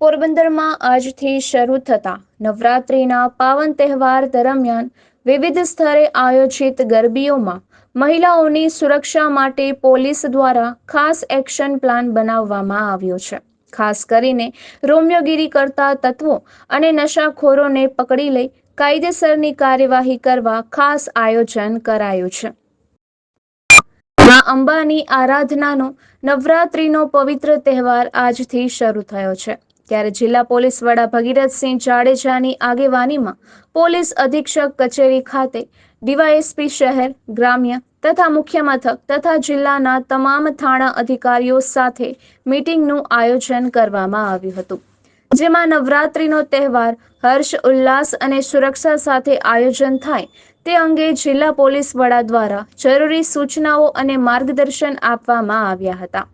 પોરબંદરમાં આજથી શરૂ થતા નવરાત્રિના પાવન તહેવાર દરમિયાન વિવિધ સ્તરે આયોજિત ગરબીઓમાં મહિલાઓની સુરક્ષા માટે પોલીસ દ્વારા ખાસ એક્શન પ્લાન બનાવવામાં આવ્યો છે. ખાસ કરીને રોમિયોગીરી કરતા તત્વો અને નશાખોરોને પકડી લઈ કાયદેસરની કાર્યવાહી કરવા ખાસ આયોજન કરાયું છે. મા અંબાની આરાધનાનો નવરાત્રિનો પવિત્ર તહેવાર આજથી શરૂ થયો છે. ત્યારે જિલ્લા પોલીસ વડા ભગીરથસિંહ જાડેજાની આગેવાનીમાં પોલીસ અધિક્ષક કચેરી ખાતે ડીવાયએસપી શહેર, ગ્રામ્ય તથા મુખ્ય મથક તથા જિલ્લાના તમામ થાણા અધિકારીઓ સાથે મીટિંગનું આયોજન કરવામાં આવ્યું હતું. જેમાં નવરાત્રિનો તહેવાર, હર્ષ, ઉલ્લાસ અને સુરક્ષા સાથે આયોજન થાય તે અંગે જિલ્લા પોલીસ વડા દ્વારા જરૂરી સૂચનાઓ અને માર્ગદર્શન આપવામાં આવ્યા હતા.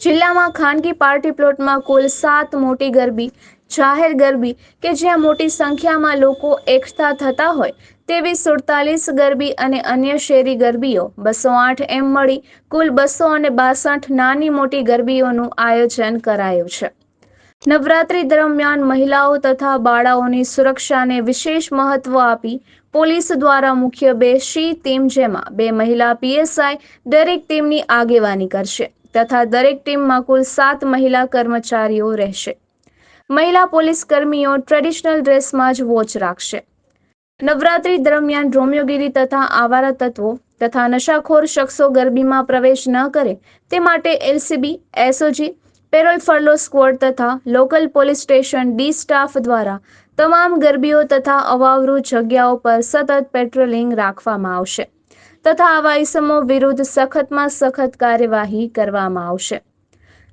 જિલ્લામાં ખાનગી પાર્ટી પ્લોટમાં કુલ સાત મોટી ગરબી, જાહેર ગરબી કે જ્યાં મોટી સંખ્યામાં લોકો એકઠા થતા હોય તેવી સુડતાલીસ ગરબી અને અન્ય શેરી ગરબીઓ બસો આઠ એમ મળી કુલ બસો અને બાસઠ નાની મોટી ગરબીઓનું આયોજન કરાયું છે. નવરાત્રી દરમિયાન મહિલાઓ તથા બાળાઓની સુરક્ષાને વિશેષ મહત્વ આપી પોલીસ દ્વારા મુખ્ય બે શી ટીમ જેમાં બે મહિલા પીએસઆઈ દરેક ટીમની આગેવાની કરશે. તથા દરેક ટીમમાં કુલ સાત મહિલા કર્મચારીઓ રહેશે. મહિલા પોલીસ કર્મીઓ ટ્રેડિશનલ ડ્રેસમાં જ વોચ રાખશે. નવરાત્રી દરમિયાન રોમિયોગીરી તથા આવારા તત્વો તથા નશાખોર શખ્સો ગરબીમાં પ્રવેશ ન કરે તે માટે LCB, SOG, parole furlough squad તથા local police station D staff દ્વારા તમામ ગરબીઓ તથા અવાવરૂ જગ્યાઓ પર સતત પેટ્રોલિંગ રાખવામાં આવશે. તથા આવા ઇસમો વિરુદ્ધ સખતમાં સખત કાર્યવાહી કરવામાં આવશે.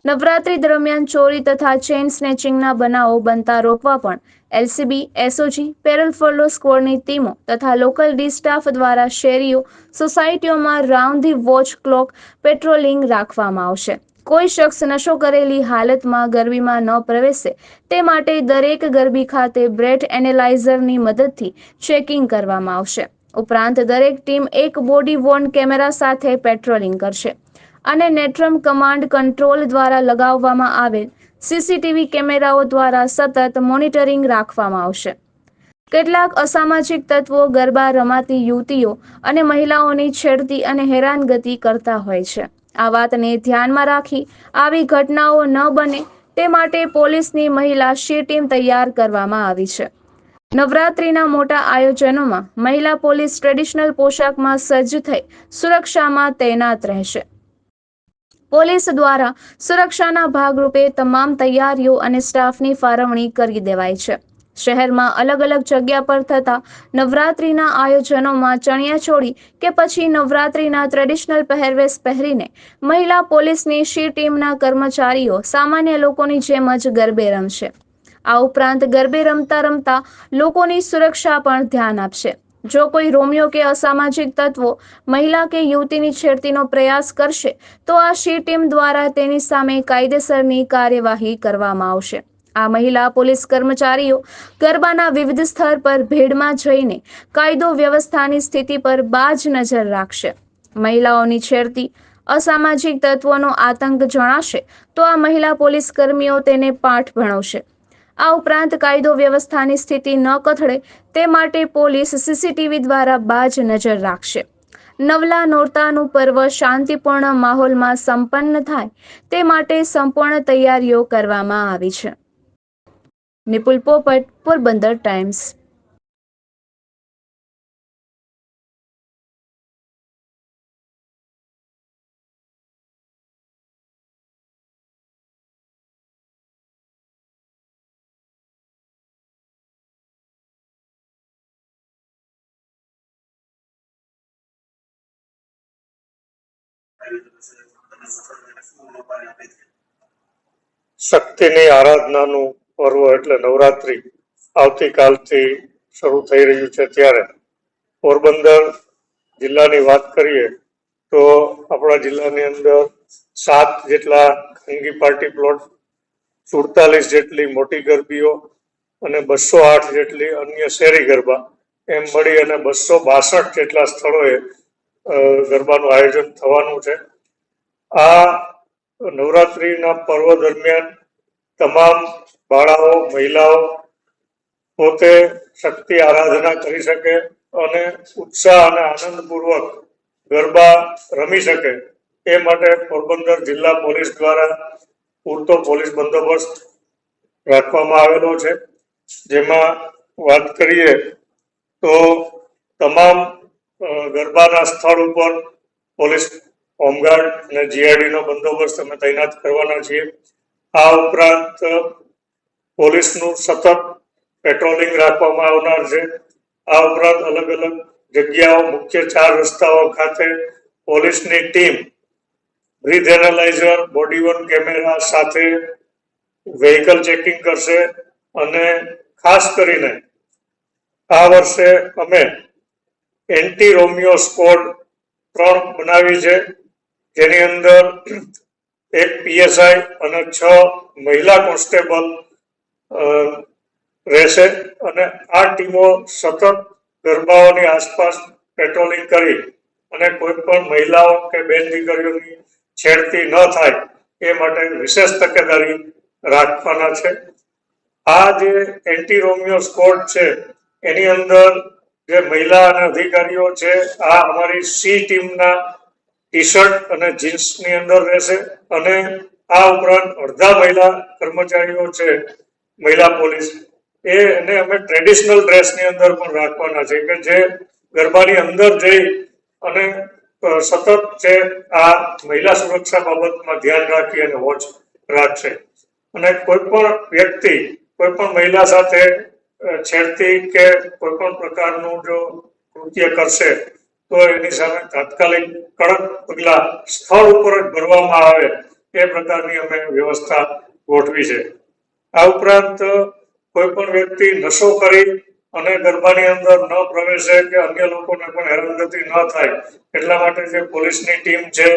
નવરાત્રી દરમિયાન ચોરી તથા ચેઇન સ્નેચિંગના બનાવો બનતા રોકવા પણ એલસીબી, એસઓજી, પેરલ ફોલો સ્કોડની ટીમો તથા લોકલ ડી સ્ટાફ દ્વારા શેરીઓ, સોસાયટીઓમાં round the watch clock patrolling રાખવામાં આવશે. કોઈ શખ્સ નશો કરેલી હાલતમાં ગરબીમાં ન પ્રવેશે તે માટે દરેક ગરબી ખાતે બ્રેટ એનેલાઇઝરની મદદથી ચેકિંગ કરવામાં આવશે. ઉપરાંત દરેક ટીમ એક બોડી વોર્ન કેમેરા સાથે પેટ્રોલિંગ કરશે અને નેટ્રમ કમાન્ડ કંટ્રોલ દ્વારા લગાવવામાં આવેલ સીસીટીવી કેમેરાઓ દ્વારા સતત મોનિટરિંગ રાખવામાં આવશે. કેટલાક અસામાજિક તત્વો ગરબા રમાતી યુવતીઓ અને મહિલાઓની છેડતી અને હેરાનગતિ કરતા હોય છે. આ વાતને ધ્યાનમાં રાખી આવી ઘટનાઓ ન બને તે માટે પોલીસની મહિલા શી ટીમ તૈયાર કરવામાં આવી છે. નવરાત્રીના મોટા આયોજનોમાં મહિલા પોલીસ ટ્રેડિશનલ પોશાકમાં સજ્જ થઈ સુરક્ષામાં તૈનાત રહેશે. પોલીસ દ્વારા સુરક્ષાના ભાગરૂપે તમામ તૈયારીઓ અને સ્ટાફની ફાળવણી કરી દેવાય છે. શહેરમાં અલગ અલગ જગ્યા પર થતા નવરાત્રીના આયોજનોમાં ચણિયાચોળી કે પછી નવરાત્રીના ટ્રેડિશનલ પહેરવેશ પહેરીને મહિલા પોલીસની શી ટીમના કર્મચારીઓ સામાન્ય લોકોની જેમ જ ગરબે રમશે. આ ઉપરાંત ગરબે રમતા રમતા લોકોની સુરક્ષા પણ ધ્યાન આપશે. જો કોઈ રોમિયો કે અસામાજિક તત્વો મહિલા કે યુવતીની છેડતીનો પ્રયાસ કરશે, તો આ શી ટીમ દ્વારા તેની સામે કાયદેસરની કાર્યવાહી કરવામાં આવશે. આ મહિલા પોલીસ કર્મચારીઓ ગરબાના વિવિધ સ્તર પર ભીડમાં જઈને કાયદો વ્યવસ્થાની સ્થિતિ પર બાજ નજર રાખશે. મહિલાઓની છેડતી અસામાજિક તત્વોનો આતંક જણાશે, તો આ મહિલા પોલીસ કર્મીઓ તેને પાઠ ભણાવશે. આ ઉપરાંત કાયદો વ્યવસ્થાની સ્થિતિ ન કથળે તે માટે પોલીસ સીસીટીવી દ્વારા બાજ નજર રાખશે. નવલા નોરતાનું પર્વ શાંતિપૂર્ણ માહોલમાં સંપન્ન થાય તે માટે સંપૂર્ણ તૈયારીઓ કરવામાં આવી છે. નિપુલ પોપટ, પોરબંદર ટાઈમ્સ. શક્તિની આરાધનાનું પર્વ એટલે નવરાત્રી આવતીકાલથી શરૂ થઈ રહ્યું છે ત્યારે. પોરબંદર જિલ્લાની વાત કરીએ તો આપણા જિલ્લાની અંદર સાત જેટલા ખાનગી પાર્ટી પ્લોટ, સુડતાલીસ જેટલી મોટી ગરબીઓ અને બસો આઠ જેટલી અન્ય શેરી ગરબા એમ મળી અને બસો બાસઠ જેટલા સ્થળોએ ગરબાનું આયોજન થવાનું છે. આ નવરાત્રિના પર્વ દરમિયાન તમામ બાળાઓ, મહિલાઓ પોતે શક્તિ આરાધના કરી શકે અને ઉત્સાહ અને આનંદપૂર્વક ગરબા રમી શકે એ માટે પોરબંદર જિલ્લા પોલીસ દ્વારા પૂરતો પોલીસ બંદોબસ્ત રાખવામાં આવેલો છે. જેમાં વાત કરીએ તો તમામ ગરબાના સ્થળ ઉપર પોલીસ, હોમગાર્ડ અને જીઆઈડીનો બંદોબસ્ત અમે તૈનાત કરવાના છીએ. આ ઉપરાંત પોલીસનું સતત પેટ્રોલિંગ રાખવામાં આવનાર છે. આ ઉપરાંત અલગ અલગ જગ્યાઓ, મુખ્ય ચાર રસ્તાઓ ખાતે પોલીસની team, breath analyzer, body worn camera સાથે વેહિકલ ચેકિંગ કરશે અને ખાસ કરીને આ વર્ષે અમે એન્ટી રોમિયો સ્કોડ ત્રણ બનાવી છે. જેની અંદર એક પીએસઆઈ અને છ મહિલા કોન્સ્ટેબલ રહેશે અને આ ટીમો સતત ગરબાઓની આસપાસ પેટ્રોલિંગ કરી અને કોઈ પણ મહિલાઓ કે બેન દીકરીઓની છેડતી ન થાય એ માટે વિશેષ તકેદારી રાખવાના છે. આ જે એન્ટી રોમિયો સ્કોડ છે, એની અંદર જે મહિલા અને અધિકારીઓ છે, આ અમારી સી ટીમના ટી શર્ટ અને જીન્સની અંદર રહેશે અને આ ઉપરાંત અડધા મહિલા કર્મચારીઓ છે, મહિલા પોલીસ. એને અમે ટ્રેડિશનલ ડ્રેસની અંદર પણ રાખવાના છે કે જે ગરબાની અંદર જઈ અને સતત છે, આ મહિલા સુરક્ષા બાબતમાં ધ્યાન રાખી અને વોચ રાખશે. અને કોઈ પણ વ્યક્તિ, કોઈ પણ મહિલા સાથે છેડતી કે કોઈ પણ પ્રકારનું જો કૃત્ય કરશે, તો એની સામે તાત્કાલિક કડક પગલા સ્થળ ઉપર જ ભરવામાં આવે એ પ્રકારની અમે વ્યવસ્થા ગોઠવી છે. આ ઉપરાંત કોઈ પણ વ્યક્તિ નશો કરી અને ગરબાની અંદર ન પ્રવેશે કે અન્ય લોકોને પણ હેરાનગતિ ન થાય, એટલા માટે જે પોલીસની ટીમ છે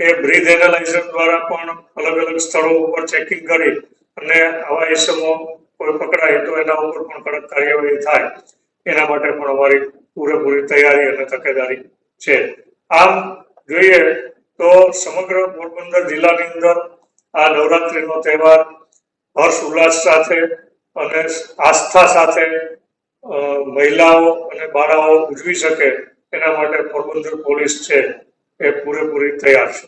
એ બ્રીથ એનાલાઇઝર દ્વારા પણ અલગ અલગ સ્થળો ઉપર ચેકિંગ કરી અને આવા ઇસમો કોઈ પકડાય તો એના ઉપર પણ કડક કાર્યવાહી થાય. એના માટે પણ અમારી પૂરેપૂરી તૈયારી અને તકેદારી છે. આમ જોઈએ તો સમગ્ર પોરબંદર જિલ્લાની અંદર આ નવરાત્રીનો તહેવાર હર્ષ ઉલ્લાસ સાથે અને આસ્થા સાથે મહિલાઓ અને બાળાઓ ઉજવી શકે એના માટે પોરબંદર પોલીસ છે એ પૂરેપૂરી તૈયાર છે.